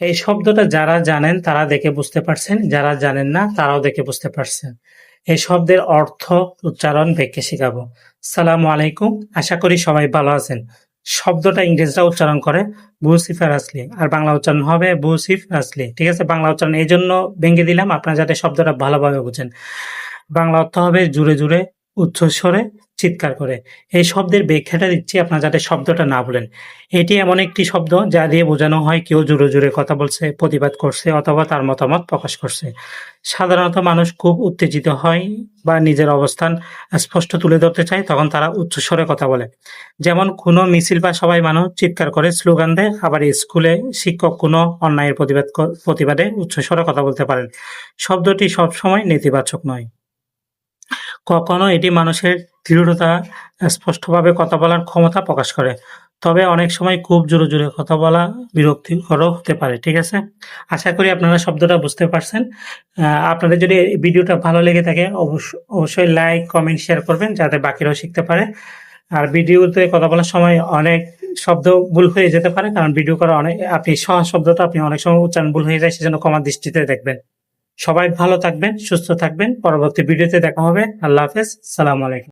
এই শব্দটা যারা জানেন তারা দেখে বুঝতে পারছেন, যারা জানেন না তারাও দেখে বুঝতে পারছেন। এই শব্দের অর্থ উচ্চারণ ব্যাখ্যা শেখাবো। সালাম আলাইকুম, আশা করি সবাই ভালো আছেন। শব্দটা ইংরেজরা উচ্চারণ করে বুসিফার আসলি, আর বাংলা উচ্চারণ হবে বুসিফ আসলি। ঠিক আছে, বাংলা উচ্চারণ, এই জন্য ভেঙে দিলাম, আপনারা যাতে শব্দটা ভালোভাবে বুঝেন। বাংলা অর্থ হবে জুড়ে জুড়ে উচ্চস্বরে চিৎকার করে। এই শব্দের ব্যাখ্যাটা দিচ্ছি আপনারা যাতে শব্দটা না বলেন এটি এমন একটি শব্দ যা দিয়ে বোঝানো হয় কেউ জোরে জোরে কথা বলছে, প্রতিবাদ করছে অথবা তার মতামত প্রকাশ করছে। সাধারণত মানুষ খুব উত্তেজিত হয় বা নিজের অবস্থান স্পষ্ট তুলে ধরতে চায়, তখন তারা উচ্চস্বরে কথা বলে। যেমন, কোনো মিছিল বা সবাই মানুষ চিৎকার করে স্লোগান দেয়, আবার স্কুলে শিক্ষক কোনো অন্যায়ের প্রতিবাদ প্রতিবাদে উচ্চস্বরে কথা বলতে পারেন। শব্দটি সবসময় নেতিবাচক নয়। কখনো এটি মানুষের দৃঢ়তা স্পষ্টভাবে কথা বলার ক্ষমতা প্রকাশ করে। তবে অনেক সময় খুব জোরে জোরে কথা বলা বিরক্তিকরও হতে পারে, ঠিক আছে? আশা করি আপনারা শব্দটা বুঝতে পারছেন। আপনাদের যদি ভিডিওটা ভালো লেগে থাকে, অবশ্য- অবশ্যই লাইক, কমেন্ট, শেয়ার করবেন যাতে বাকিরাও শিখতে পারে। আর ভিডিওতে কথা বলার সময় অনেক শব্দ ভুল হয়ে যেতে পারে, কারণ ভিডিও করা অনেক, আপনি সহজ শব্দটা আপনি অনেক সময় উচ্চারণ ভুল হয়ে যায়, সেজন্য ক্ষমার দৃষ্টিতে দেখবেন। সবাই ভালো থাকবেন সুস্থ থাকবেন। পরবর্তী ভিডিওতে দেখা হবে। আল্লাহ হাফেজ। সালাম আলাইকুম।